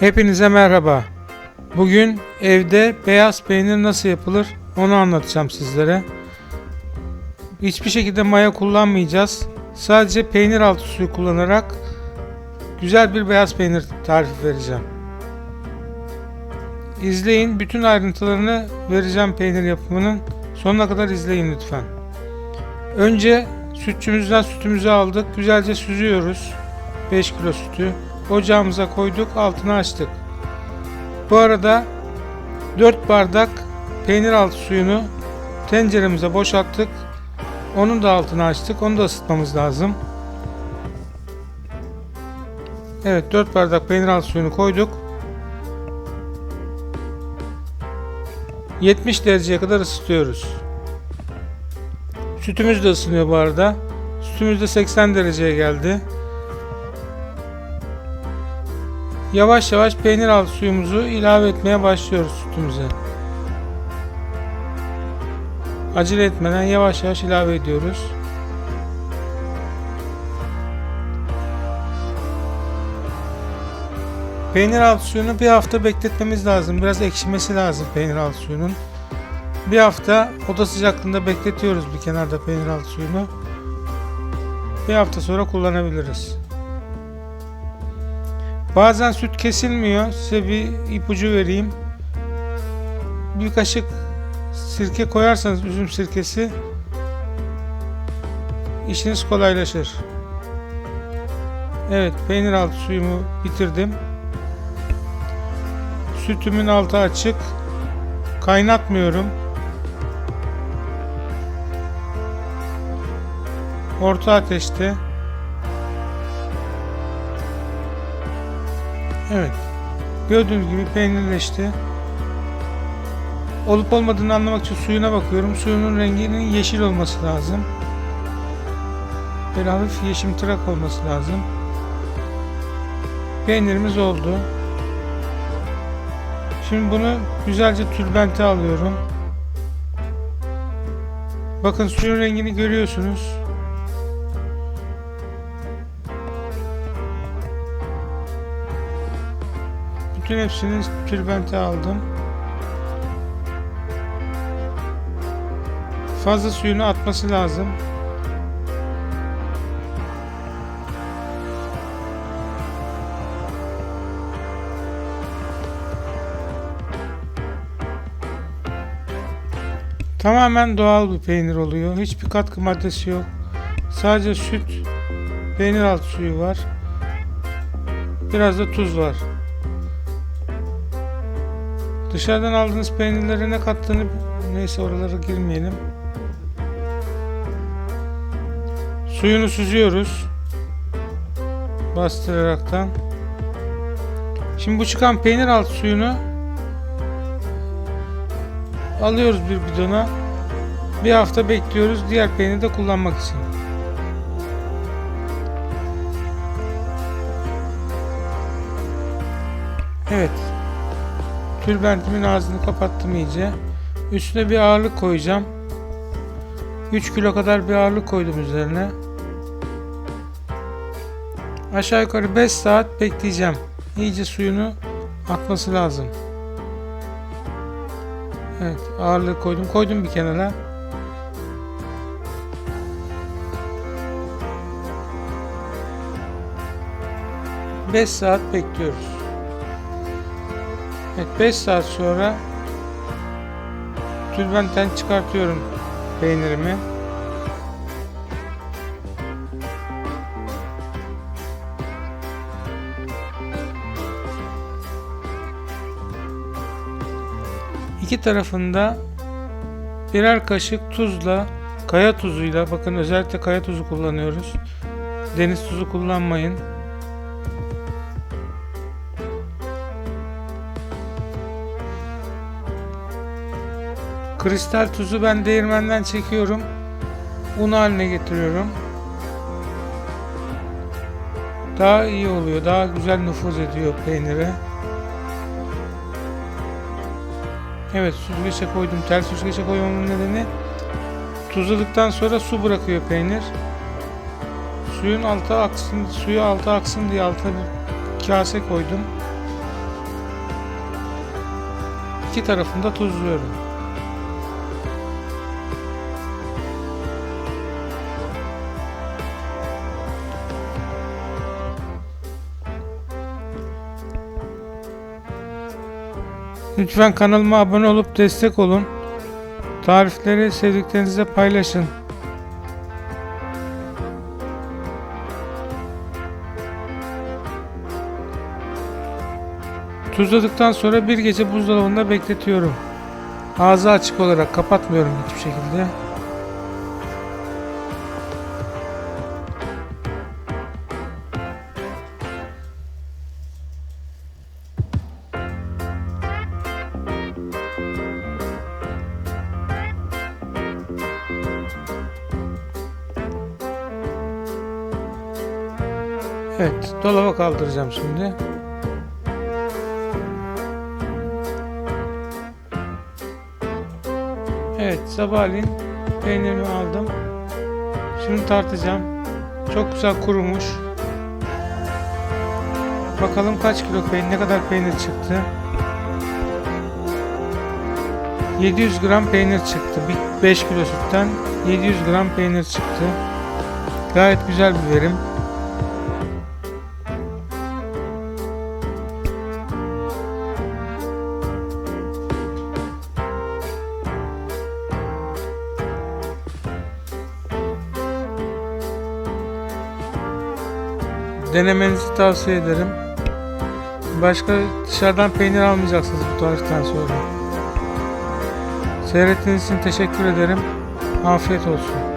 Hepinize merhaba. Bugün evde beyaz peynir nasıl yapılır onu anlatacağım sizlere. Hiçbir şekilde maya kullanmayacağız. Sadece peynir altı suyu kullanarak güzel bir beyaz peynir tarifi vereceğim. İzleyin. Bütün ayrıntılarını vereceğim peynir yapımının. Sonuna kadar izleyin lütfen. Önce sütçümüzden sütümüzü aldık. Güzelce süzüyoruz. 5 kilo sütü. Ocağımıza koyduk. Altını açtık. Bu arada 4 bardak peynir altı suyunu tenceremize boşalttık. Onun da altını açtık. Onu da ısıtmamız lazım. Evet 4 bardak peynir altı suyunu koyduk. 70 dereceye kadar ısıtıyoruz. Sütümüz de ısınıyor bu arada. Sütümüz de 80 dereceye geldi. Yavaş yavaş peynir altı suyumuzu ilave etmeye başlıyoruz sütümüze. Acele etmeden yavaş yavaş ilave ediyoruz. Peynir altı suyunu bir hafta bekletmemiz lazım. Biraz ekşimesi lazım peynir altı suyunun. Bir hafta oda sıcaklığında bekletiyoruz bir kenarda peynir altı suyunu. Bir hafta sonra kullanabiliriz. Bazen süt kesilmiyor. Size bir ipucu vereyim. Bir kaşık sirke koyarsanız üzüm sirkesi işiniz kolaylaşır. Evet, peynir altı suyumu bitirdim. Sütümün altı açık. Kaynatmıyorum. Orta ateşte. Evet. Gördüğünüz gibi peynirleşti. Olup olmadığını anlamak için suyuna bakıyorum. Suyunun renginin yeşil olması lazım. Böyle hafif yeşimtırak olması lazım. Peynirimiz oldu. Şimdi bunu güzelce tülbente alıyorum. Bakın suyun rengini görüyorsunuz. Bütün hepsini tülbente aldım. Fazla suyunu atması lazım. Tamamen doğal bir peynir oluyor. Hiçbir katkı maddesi yok. Sadece süt, peynir altı suyu var. Biraz da tuz var. Dışarıdan aldığınız peynirlere ne kattığını neyse oralara girmeyelim. Suyunu süzüyoruz. Bastıraraktan. Şimdi bu çıkan peynir altı suyunu alıyoruz bir bidona. Bir hafta bekliyoruz diğer peyniri de kullanmak için. Evet. Tülbentimin ağzını kapattım iyice. Üstüne bir ağırlık koyacağım. 3 kilo kadar bir ağırlık koydum üzerine. Aşağı yukarı 5 saat bekleyeceğim. İyice suyunu atması lazım. Evet ağırlık koydum. Koydum bir kenara. Beş saat bekliyoruz. Evet 5 saat sonra tülbentten çıkartıyorum peynirimi. İki tarafında birer kaşık tuzla, kaya tuzuyla, bakın özellikle kaya tuzu kullanıyoruz. Deniz tuzu kullanmayın. Kristal tuzu ben değirmenden çekiyorum. Un haline getiriyorum. Daha iyi oluyor. Daha güzel nüfuz ediyor peynire. Evet süzgeçe koydum. Ters süzgeçe koymamın nedeni tuzladıktan sonra su bırakıyor peynir. Suyun altı aksın, suyu altı aksın diye altına bir kase koydum. iki tarafını da tuzluyorum. Lütfen kanalıma abone olup destek olun. Tarifleri sevdiklerinizle paylaşın. Tuzladıktan sonra bir gece buzdolabında bekletiyorum. Ağzı açık olarak kapatmıyorum hiçbir şekilde. Evet, dolaba kaldıracağım şimdi. Evet, sabahleyin peynirimi aldım. Şimdi tartacağım. Çok güzel kurumuş. Bakalım kaç kilo peynir, ne kadar peynir çıktı. 700 gram peynir çıktı. 5 kilo sütten 700 gram peynir çıktı. Gayet güzel bir verim. Denemenizi tavsiye ederim. Başka dışarıdan peynir almayacaksınız bu tariften sonra. Seyrettiğiniz için teşekkür ederim. Afiyet olsun.